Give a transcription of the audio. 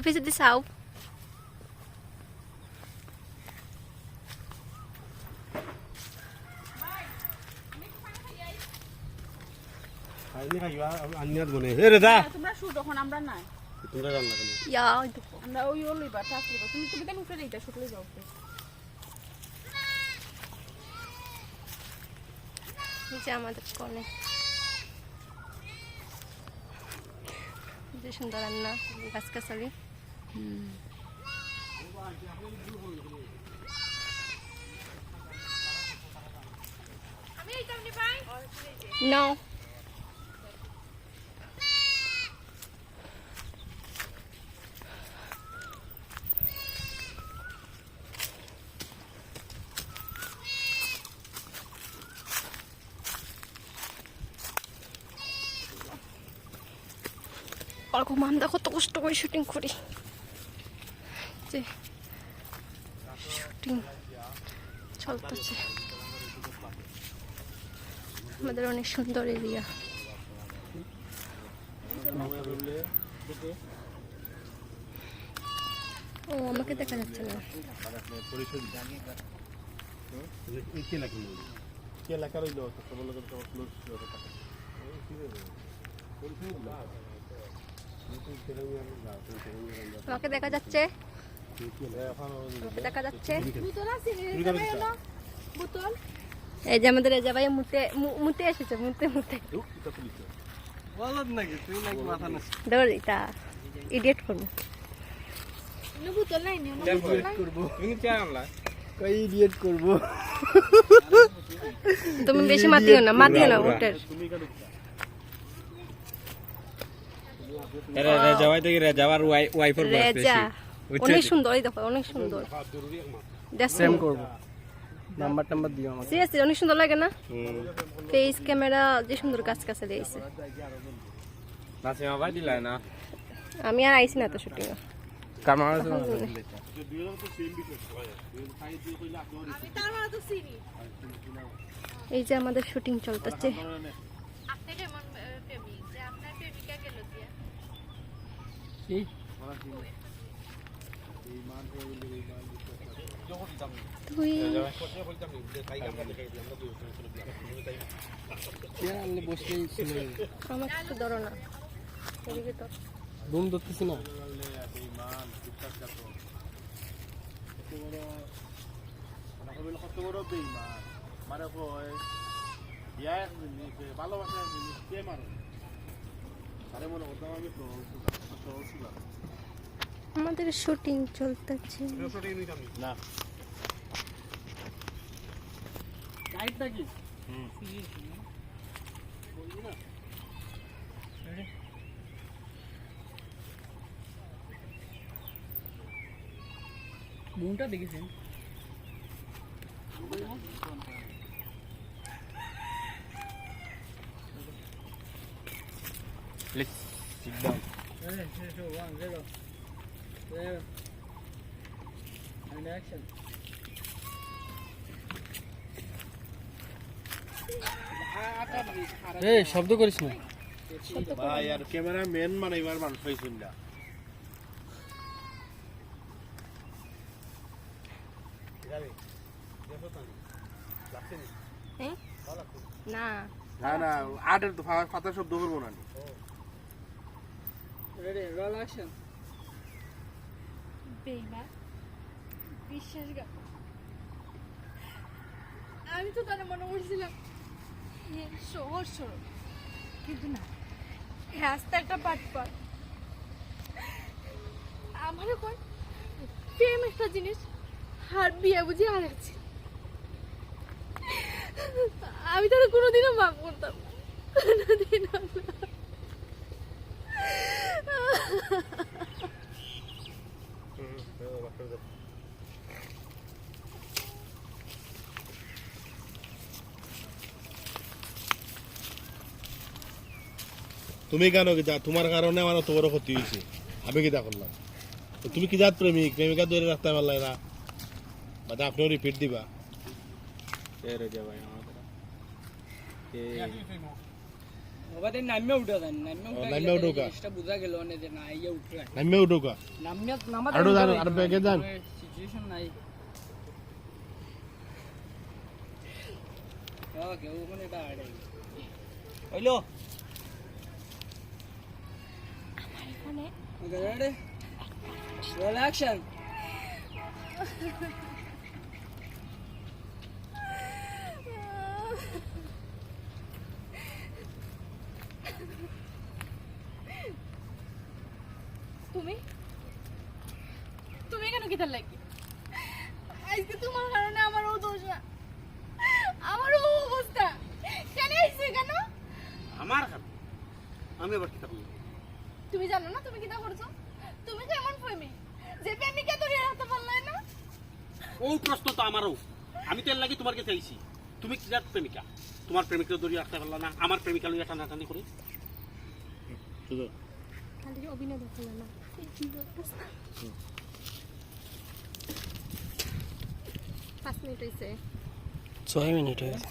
অফিসে দিছাও খাইনি খাইবা আনিয়াত বনে হে রে দা তোমরা শুট তখন আমরা নাই। তোমরা জান না কেন? ইয়া ওই দেখো। আমরা ওই ও লইবা তুমি তুমি কেন উঠে যাইতা শুট যাও এই আমাদের কনে। যে সুন্দর রান্না গাছ গাছালি No. ওরকম আমরা কত কষ্ট করে শুটিং করি যে শুটিং চলতেছে। আমাদের অনেক সুন্দর এরিয়া। ও, আমাকে দেখা যাচ্ছে না। আমাকে দেখা যাচ্ছে? দেখা যাচ্ছে। বোতল আছে বোতল। এই যে আমাদের রেজা ভাই মুতে মুতে এসেছে মুতে মুতে। বলত নাকি তুই নাকি মাথা নষ্ট দৌড় এটা ইডিয়েট করব। নো বোতল নাই নো বোতল নাই? করব। তুমি বেশি মাতিও না মাতিও না ওটার রে রে যাওয়াই দেখি রে যাওয়ার ওয়াইফার রেজা। বেশি। অনেক সুন্দর এই দেখো অনেক সুন্দর। সেম করব। নাম্বার টাম্বার দিও আমাকে। সিরিয়াসলি অনেক সুন্দর লাগে না? ফেস ক্যামেরা যে সুন্দর কাজ কাছে দিয়েছে। নাসিমা ভাই দিলাই না? আমি আর আইছি না তো শুটিং কামার তো এই যে আমাদের শুটিং চলতেছে। আপনি তো ধরতেছি না কত বড় বেইমান মানে কয় বিয়া এক জিনিস ভালোবাসা এক জিনিস কে মারে আরে মনে করতাম আমি সহজ সহজ ছিলাম আমাদের শুটিং চলতেছে। না। কি মুনটা দেখেছেন? Please sit down zero and action. এই শব্দ করিস না। ভাই আর ক্যামেরা মেন মানে এবার মানুষ হয়েছিল না? হ্যাঁ? না? না। না আটের তো ফাতা শব্দ করব না ready roll action. বেইমান বিশ্বাসঘাত আমি তো তার মনে করছিলাম সহজ সরল কিন্তু না একটা আমারও কয় প্রেম একটা জিনিস আর বিয়ে বুঝি আর আছে। আমি তারা কোনোদিনও মাফ করতাম না। কোনোদিনও না। তুমি কেন কি যা- তোমার কারণে আমার অত বড় ক্ষতি হয়েছে? আমি কি করলাম? তুমি কি জাত প্রেমিক প্রেমিকা ধরে রাখতে পারলে না। মানে আপনিও রিপিট দিবা। এ রে যাওয়াই আমাদের এ বাবাদের নামে উঠে দেন নামে ও, উঠে নাইমে উঠো কা? জিনিসটা বোঝা গেল না যে না ইয়ে উঠে নামে উঠো কা নামে নামা আরও যান, আরও ব্যাগে যান। সিচুয়েশন নাই ওকে ওখানে এটা আড়ে হইল এখানে ওকে রেডি রোল অ্যাকশন তুমি কিতার লাগি? আজকে তোমার কারণে আমারও দোষ না আমারও অবস্থা। কেন আইছে কেন? আমার আমি আবার কি থাকব তুমি জানো না তুমি কিতা করছ? তুমি তো এমন প্রেমিক। যে প্রেমিকা ধরে রাখতে পারলে না। ও প্রশ্ন তো আমারও। আমি তো এর লাগি তোমার কাছে আইছি। তুমি কি জাত প্রেমিকা? তোমার প্রেমিকটা দড়িয়ে রাখতে পারলা না। আমার প্রেমিকা লইয়া টানাটানি করে। শুধু। খালি অভিনয় দেখো না এই কি অবস্থা পাঁচ মিনিট হয়েছে ছয় মিনিট হয়েছে